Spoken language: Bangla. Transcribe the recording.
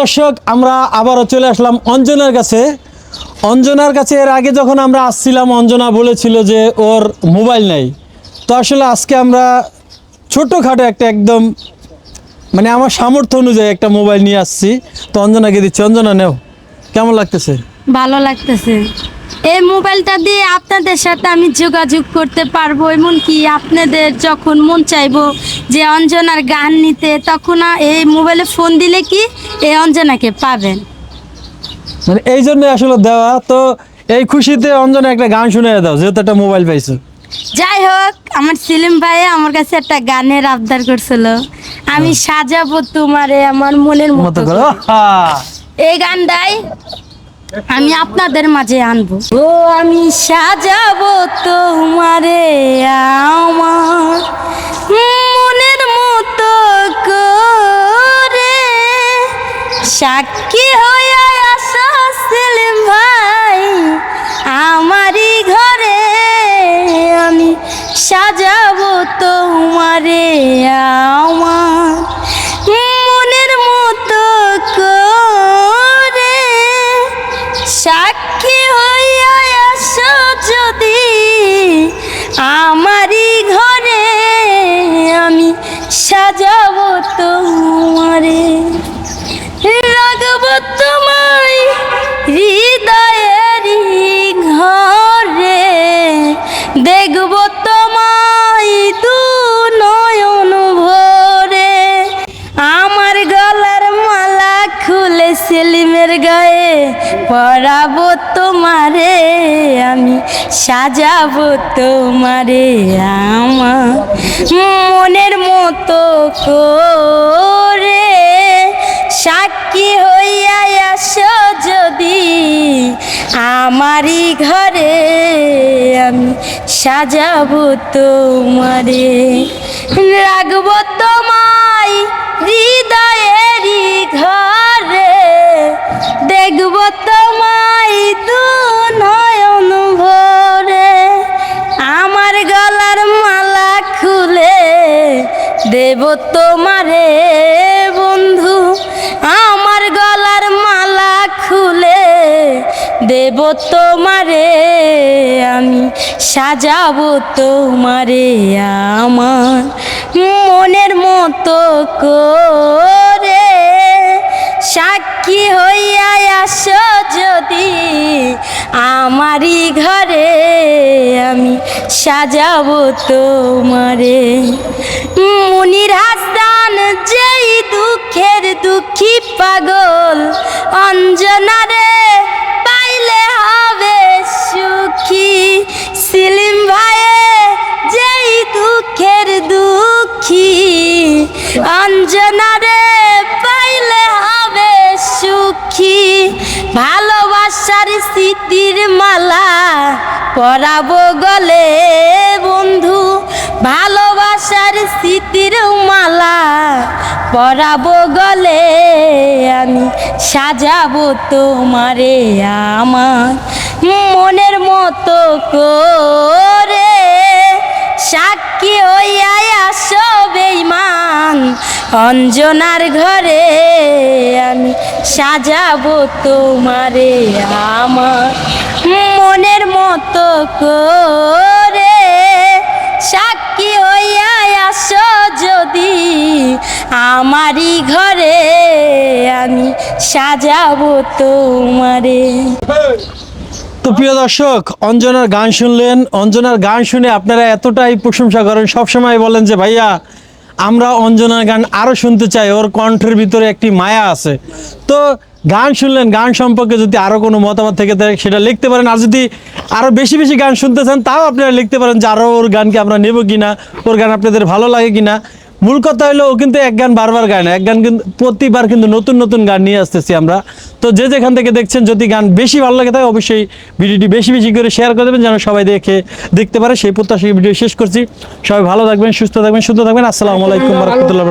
দর্শক, আমরা আবারও চলে আসলাম অঞ্জনার কাছে। অঞ্জনার কাছে এর আগে যখন আমরা আসছিলাম, অঞ্জনা বলেছিল যে ওর মোবাইল নাই। তো আসলে আজকে আমরা ছোটোখাটো একটা একদম মানে আমার সামর্থ্য অনুযায়ী একটা মোবাইল নিয়ে আসছি। তো অঞ্জনাকে দিচ্ছি। অঞ্জনা, নেও। কেমন লাগতেছে? ভালো লাগতেছে। এই মোবাইলটা দিয়ে আপনাদের সাথে আমি যোগাযোগ করতে পারব এমনকি আপনাদের যখন মন চাইব যে অঞ্জনার গান নিতে তখন এই মোবাইলে ফোন দিলে কি এই অঞ্জনাকে পাবেন। মানে এই জন্য আসলে দেওয়া তো এই খুশিতে অঞ্জনা একটা গান শুনে দাও যেহেতু একটা মোবাইল পাইছো। যাই হোক আমার সেলিম ভাই আমার কাছে একটা গানের আবদার করছিল। আমি সাজাবো তোমারে আমার মনের মতো করো। এই গানটাই আমি আপনাদের মাঝে আনব। ও, আমি সাজাবো তোমারে আমার মনের মতো করে। সাক্ষী হইয়া আসা সেলিম ভাই, আমারই ঘরে। আমি সাজাবো তোমারে দেখব তোমায় দু নয়ন ভরে। আমার গলার মালা খুলে সেলিমের গায়ে পরাবো তোমারে, আমি সাজাবো তোমারে আমার মনের মতো করে। সাক্ষী হইয়া আসো যদি আমারই ঘরে। সাজাবো তোমারে, রাখব তোমায় হৃদয়েরই ঘরে, দেখব তোমায় দু নয়ন ভরে, আমার গলার মালা খুলে দেব তোমারে বন্ধু। দেব তোমারে, আমি সাজাবো তোমারে আমার মনের মতো করে। সাক্ষী হইয়া আসো যদি আমারই ঘরে, আমি সাজাবো তোমারে। মুনির হাসান যেই দুঃখের দুঃখী পাগল, অঞ্জনারে অঞ্জনারে পাইলে হবে সুখী। ভালোবাসার স্মৃতির মালা পরাবো গলে বন্ধু। ভালোবাসার স্মৃতির মালা পরাবো গলে আমি সাজাবো তোমারে আমার। মনের মতো করে সাক্ষী হইয়া আসো বেইমান অঞ্জনার ঘরে আমি সাজাবো তোমারে আমার মনের মতো করে। সাক্ষী হইয়া আসো যদি আমারই ঘরে আমি সাজাবো তোমারে। তো প্রিয় দর্শক, অঞ্জনার গান শুনলেন। অঞ্জনার গান শুনে আপনারা এতটাই প্রশংসা করেন, সবসময় বলেন যে, ভাইয়া আমরা অঞ্জনার গান আরও শুনতে চাই। ওর কণ্ঠের ভিতরে একটি মায়া আছে। তো গান শুনলেন, গান সম্পর্কে যদি আরও কোনো মতামত থেকে থাকে, সেটা লিখতে পারেন। আর যদি আরও বেশি বেশি গান শুনতে চান, তাও আপনারা লিখতে পারেন যে আরও ওর গানকে আমরা নেব কিনা, ওর গান আপনাদের ভালো লাগে কিনা। মূল কথা হলো ও কিন্তু এক গান বারবার গায় না এক গান কিন্তু প্রতিবার কিন্তু নতুন নতুন গান নিয়ে আসতেছি আমরা। তো যে যেখান থেকে দেখছেন যদি গান বেশি ভালো লাগে থাকে অবশ্যই ভিডিওটি বেশি বেশি করে শেয়ার করে দেবেন যেন সবাই দেখে দেখতে পারে। সেই প্রত্যাশা ভিডিও শেষ করছি। সবাই ভালো থাকবেন সুস্থ থাকবেন সুস্থ থাকবেন। আসসালামু আলাইকুম রহমতুল্লাহ